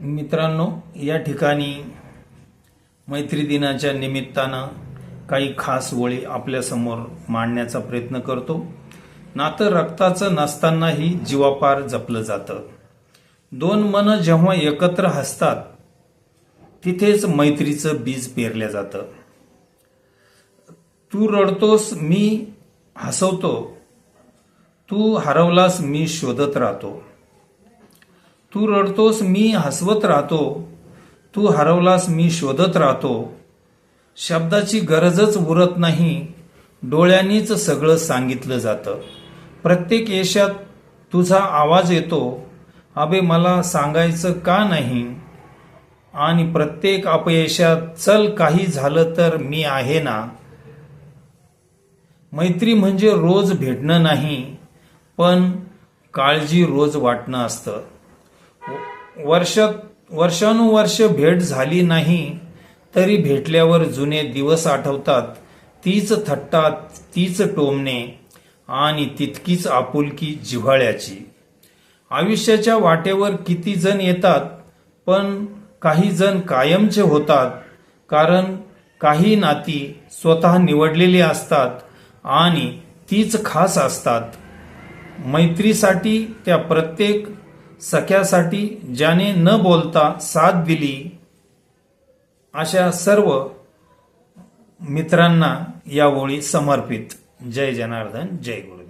मित्रांनो या ठिकाणी मैत्री दिनाच्या निमित्तानं काही खास ओळी आपल्यासमोर मांडण्याचा प्रयत्न करतो. नातं रक्ताचं नसतानाही जीवापार जपलं जातं. दोन मन जेव्हा एकत्र हसतात तिथेच मैत्रीचं बीज पेरलं जातं. तू रडतोस मी हसवतो. तू हरवलास मी शोधत राहतो. तू रडतोस मी हसवत राहतो. तू हरवलास मी शोधत राहतो. शब्दाची गरजच उरत नाही. डोळ्यांनीच सगळं सांगितलं जातं. प्रत्येक यशात तुझा आवाज येतो. अबे मला सांगायचं का नाही? आणि प्रत्येक अपयशात चल काही झालं तर मी आहे ना? मैत्री म्हणजे रोज भेटणं नाही पण काळजी रोज वाटणं असतं. वर्ष वर्षानुवर्ष भेट झाली नाही तरी भेटल्यावर जुने दिवस आठवतात. तीच थट्टा तीच टोमणे आणि तितकीच आपुलकी जिव्हाळ्याची. आयुष्याच्या वाटेवर किती जण येतात पण काही जण कायमचे होतात कारण काही नाती स्वतः निवडलेली असतात आणि तीच खास असतात. मैत्रीसाठी त्या प्रत्येक सख्यासाठी ज्याने न बोलता साथ दिली अशा सर्व मित्रांना या ओळी समर्पित. जय जनार्दन जय गुरु